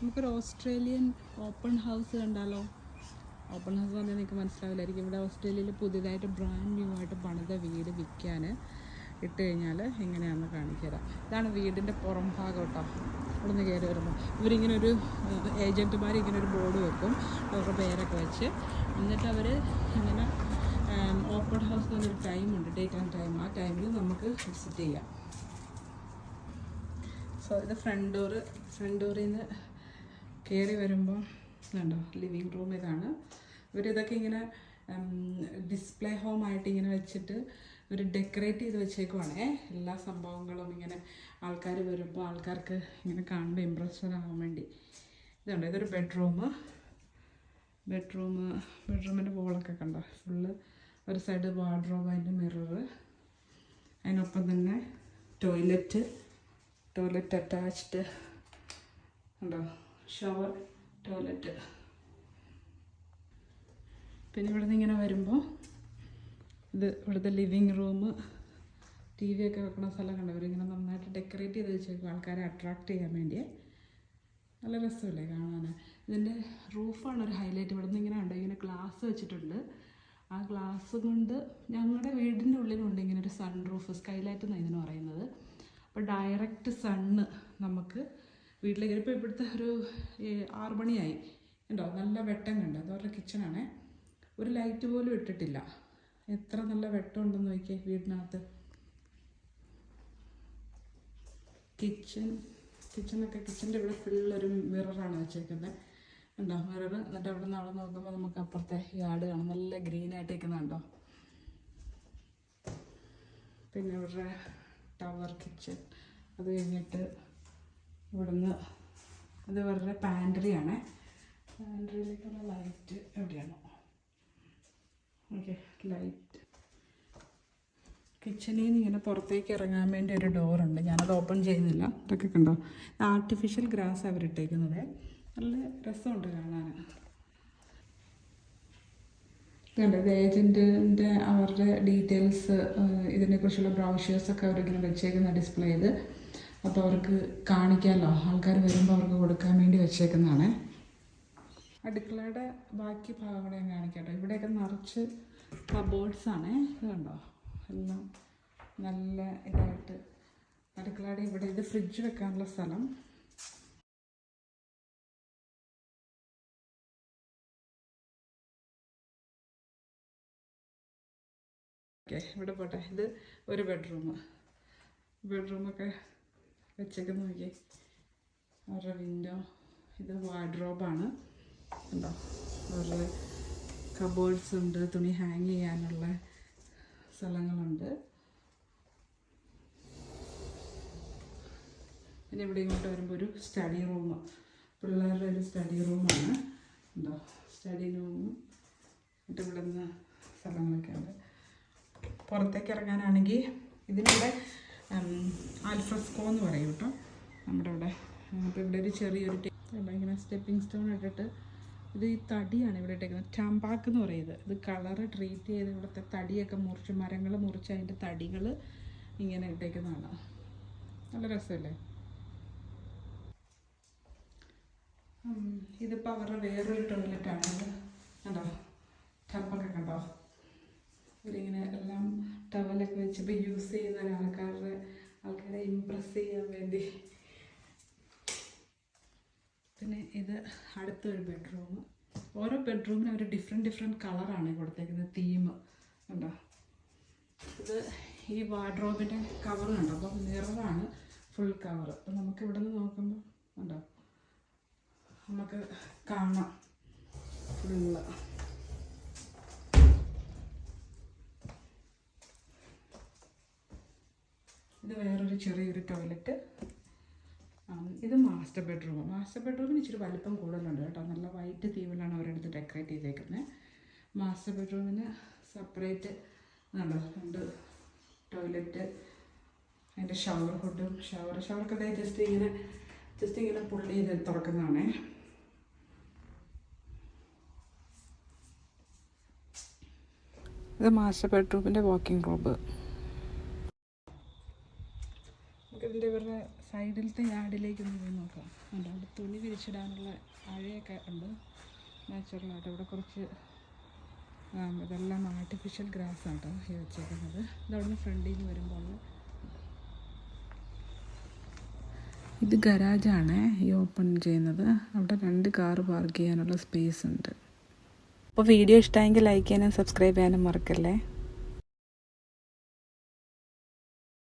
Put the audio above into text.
നമുക്കൊരു Australian open house കണ്ടാലോ? Open house പറഞ്ഞാൽ നിങ്ങൾക്ക് മനസ്സിലാവില്ലായിരിക്കും. ഇവിടെ ഓസ്ട്രേലിയയിൽ പുതിയതായിട്ട് ബ്രാൻഡ് ന്യൂ ആയിട്ട് പണിത വീട് വിൽക്കാൻ ഇട്ട് കഴിഞ്ഞാൽ എങ്ങനെയാണെന്ന് കാണിച്ചു ഇതാണ് വീടിന്റെ പുറം ഭാഗം കേട്ടോ. ഇവിടെ നിന്ന് കയറി വരുമ്പോൾ ഇവരിങ്ങനെ ഒരു ഏജന്റുമാർ ഇങ്ങനെ ഒരു ബോർഡ് വെക്കും. അവരുടെ പേരൊക്കെ വെച്ച്. എന്നിട്ട് അവർ ഇങ്ങനെ ഓപ്പൺ ഹൗസ് എന്നൊരു ടൈമുണ്ട് ഡേറ്റ് ആൻഡ് ടൈം ആ ടൈമിൽ നമുക്ക് വിസിറ്റ് ചെയ്യാം. സോ ഇത് ഫ്രണ്ട് ഡോറ് ഫ്രണ്ട് ഡോറിൽ നിന്ന് കയറി വരുമ്പോൾ കണ്ടോ ലിവിങ് റൂം ഇതാണ്. ഇവരിതൊക്കെ ഇങ്ങനെ ഡിസ്പ്ലേ ഹോം ആയിട്ട് ഇങ്ങനെ വെച്ചിട്ട് ഒരു ഡെക്കറേറ്റ് ചെയ്ത് വെച്ചേക്കുവാണേ. എല്ലാ സംഭവങ്ങളും ഇങ്ങനെ ആൾക്കാർ വരുമ്പോൾ ആൾക്കാർക്ക് ഇങ്ങനെ കാണുമ്പോൾ ഇമ്പ്രഷൻ ആവാൻ വേണ്ടി. ഇതുണ്ട് ഇതൊരു ബെഡ്റൂം ബെഡ്റൂം ബെഡ്റൂമിന്റെ വോളൊക്കെ കണ്ടോ? ഫുള്ള് ഒരു സൈഡ് വാർഡ്രോബ് അതിന്റെ മിറർ അതിനൊപ്പം തന്നെ ടോയ്ലറ്റ് ടോയ്ലറ്റ് അറ്റാച്ച്ഡ് ഉണ്ടോ ഷവർ ടോയ്ലറ്റ്. പിന്നെ ഇവിടെ നിന്ന് ഇങ്ങനെ വരുമ്പോൾ ഇത് ഇവിടുത്തെ ലിവിങ് റൂം ടി വി ഒക്കെ വെക്കുന്ന സ്ഥലം കണ്ടവർ ഇങ്ങനെ നന്നായിട്ട് ഡെക്കറേറ്റ് ചെയ്ത് വെച്ചേക്കും ആൾക്കാരെ അട്രാക്റ്റ് ചെയ്യാൻ വേണ്ടി നല്ല രസമല്ലേ കാണാൻ ഇതിന്റെ റൂഫാണ് ഒരു ഹൈലൈറ്റ് ഇവിടെ നിന്ന് ഇങ്ങനെ ഉണ്ട് ഇങ്ങനെ ഗ്ലാസ് വെച്ചിട്ടുണ്ട്. ആ ഗ്ലാസ് കൊണ്ട് ഞങ്ങളുടെ വീടിന്റെ ഉള്ളിലുണ്ട് ഇങ്ങനെ ഒരു സൺ റൂഫ് സ്കൈലൈറ്റ് എന്നാണ് ഇതിന് പറയുന്നത്. അപ്പോൾ ഡയറക്റ്റ് സണ്ണ് നമുക്ക് വീട്ടിലേക്ക് ഇപ്പോൾ ഇവിടുത്തെ ഒരു ആറു മണിയായി ഉണ്ടോ നല്ല വെട്ടം കണ്ടോ? അതവരുടെ കിച്ചണാണേ ഒരു ലൈറ്റ് പോലും ഇട്ടിട്ടില്ല. എത്ര നല്ല വെട്ടം ഉണ്ടെന്ന് നോക്കിയേ വീടിനകത്ത്. കിച്ചൺ കിച്ചണൊക്കെ കിച്ചന്റെ ഇവിടെ ഫുള്ളൊരു മിററാണ് വെച്ചേക്കുന്നത് ഉണ്ടോ മിറർ എന്നിട്ട് അവിടെ നിന്ന് അവിടെ നോക്കുമ്പോൾ നമുക്ക് അപ്പുറത്തെ യാർഡ് കാണാം. നല്ല ഗ്രീൻ ആയിട്ട് നിൽക്കുന്നുണ്ടോ പിന്നെ ഇവരുടെ ടവർ കിച്ചൺ അത് കഴിഞ്ഞിട്ട് ഇവിടുന്ന് ഇത് വേറെ പാൻട്രിയാണ് പാൻട്രിയിലേക്കുള്ള ലൈറ്റ് എവിടെയാണ്. ഓക്കെ ലൈറ്റ് കിച്ചണിൽ നിന്ന് ഇങ്ങനെ പുറത്തേക്ക് ഇറങ്ങാൻ വേണ്ടി ഒരു ഡോറുണ്ട് ഞാനത് ഓപ്പൺ ചെയ്യുന്നില്ല. ഇതൊക്കെ കണ്ടോ? ആർട്ടിഫിഷ്യൽ ഗ്രാസ് അവരിട്ടേക്കുന്നത്. നല്ല രസമുണ്ട് കാണാൻ ഇതുണ്ട് ഇത് ഏജന്റിന്റെ അവരുടെ ഡീറ്റെയിൽസ് ഇതിനെക്കുറിച്ചുള്ള ബ്രൗഷേഴ്സൊക്കെ അവരിങ്ങനെ വെച്ചേക്കുന്ന ഡിസ്പ്ലേ ചെയ്ത് അപ്പോൾ അവർക്ക് കാണിക്കാമല്ലോ ആൾക്കാർ വരുമ്പോൾ അവർക്ക് കൊടുക്കാൻ വേണ്ടി വെച്ചേക്കുന്നതാണ്. അടുക്കളയുടെ ബാക്കി ഭാഗങ്ങൾ ഞാൻ കാണിക്കട്ടെ. ഇവിടെയൊക്കെ നിറച്ച് കബോർഡ്സ് ആണ്. ഇത് കണ്ടോ? എല്ലാം നല്ല ഇതായിട്ട് അടുക്കളയുടെ ഇവിടെ ഇത് ഫ്രിഡ്ജ് വെക്കാനുള്ള സ്ഥലം. ഓക്കെ ഇവിടെ പോട്ടെ. ഇത് ഒരു ബെഡ്റൂം ബെഡ്റൂമൊക്കെ വെച്ചേക്കുന്ന നോക്കി. അവരുടെ വിൻഡോ ഇത് വാർഡ്രോബാണ് ഉണ്ടോ അവരുടെ കബോർഡ്സ് ഉണ്ട് തുണി ഹാങ് ചെയ്യാനുള്ള സ്ഥലങ്ങളുണ്ട്. പിന്നെ ഇവിടെ ഇങ്ങോട്ട് വരുമ്പോൾ ഒരു സ്റ്റഡി റൂം പിള്ളേരുടെ ഒരു സ്റ്റഡി റൂമാണ് ഉണ്ടോ സ്റ്റഡി റൂമും എന്നിട്ട് ഇവിടെ നിന്ന് സ്ഥലങ്ങളൊക്കെ ഉണ്ട്. പുറത്തേക്ക് ഇറങ്ങാനാണെങ്കിൽ ഇതിനിവിടെ ആൽഫ്രസ്കോ എന്ന് പറയും കേട്ടോ. നമ്മുടെ ഇവിടെ അപ്പോൾ ഇവിടെ ഒരു ചെറിയൊരു ഇങ്ങനെ സ്റ്റെപ്പിംഗ് സ്റ്റോൺ ഇട്ടിട്ട് ഇത് ഈ തടിയാണ് ഇവിടെ ഇട്ടേക്കുന്നത്. ടമ്പാക്ക് എന്ന് പറയുന്നത്. ഇത് കളറ് ട്രീറ്റ് ചെയ്ത് ഇവിടുത്തെ തടിയൊക്കെ മുറിച്ച് മരങ്ങൾ മുറിച്ച് അതിന്റെ തടികൾ ഇങ്ങനെ ഇട്ടേക്കുന്നതാണ്. നല്ല രസമല്ലേ? ഇതിപ്പോൾ അവരുടെ വേറൊരു ടോയ്ലറ്റാണ് കണ്ടോ ടപ്പൊക്കെ കണ്ടോ ഇവരിങ്ങനെ എല്ലാം ടവലൊക്കെ വെച്ചപ്പോൾ യൂസ് ചെയ്യുന്ന ആൾക്കാരുടെ ആൾക്കാരെ ഇമ്പ്രസ് ചെയ്യാൻ വേണ്ടി. പിന്നെ ഇത് അടുത്തൊരു ബെഡ്റൂം ഓരോ ബെഡ്റൂമിനും അവർ ഡിഫറെന്റ് ഡിഫറെന്റ് കളറാണ് കൊടുത്തേക്കുന്നത്. തീം ഉണ്ടോ ഇത് ഈ വാർഡ്രോബിന്റെ കവർ കണ്ടോ? അപ്പം മിററാണ് ഫുൾ കവർ അപ്പം നമുക്ക് ഇവിടെ നിന്ന് നോക്കുമ്പോൾ ഉണ്ടോ നമുക്ക് കാണാം. ഫുള്ള് ഇത് വേറൊരു ചെറിയൊരു ടോയ്ലറ്റ് ഇത് മാസ്റ്റർ ബെഡ്റൂം മാസ്റ്റർ ബെഡ്റൂമിന് ഇച്ചിരി വലുപ്പം കൂടുതലുണ്ട് കേട്ടോ. നല്ല വൈറ്റ് തീമിലാണ് അവരെടുത്ത് ഡെക്കറേറ്റ് ചെയ്തേക്കുന്നത് മാസ്റ്റർ ബെഡ്റൂമിന് സെപ്പറേറ്റ് ഇതുണ്ടോ. രണ്ട് ടോയ്ലറ്റ് അതിന്റെ ഷവർ ഹുഡും ഷവർ ഷവർക്കൊക്കെ ജസ്റ്റ് ഇങ്ങനെ ജസ്റ്റ് ഇങ്ങനെ പുള്ളി ചെയ്ത് തുറക്കുന്നതാണേ. ഇത് മാസ്റ്റർ ബെഡ്റൂമിന്റെ വാക്കിംഗ് റൂബ് നമുക്കിതിന്റെ ഇവരുടെ സൈഡിലത്തെ യാർഡിലേക്കൊന്ന് പോയി നോക്കാം. അതുകൊണ്ട് അവിടെ തുണി വിരിച്ചിടാനുള്ള അഴയൊക്കെ ഉണ്ട്. നാച്ചുറലായിട്ട് ഇവിടെ കുറച്ച് ഇതെല്ലാം ആർട്ടിഫിഷ്യൽ ഗ്രാസ് ആണ് കേട്ടോ ഈ വെച്ചേക്കുന്നത്. ഇതവിടുന്ന് ഫ്രണ്ടിൽ നിന്ന് വരുമ്പോൾ ഇത് ഗരാജാണ് ഈ ഓപ്പൺ ചെയ്യുന്നത്. അവിടെ രണ്ട് കാർ പാർക്ക് ചെയ്യാനുള്ള സ്പേസ് ഉണ്ട്. അപ്പോൾ വീഡിയോ ഇഷ്ടമെങ്കിൽ ലൈക്ക് ചെയ്യാനും സബ്സ്ക്രൈബ് ചെയ്യാനും മറക്കല്ലേ?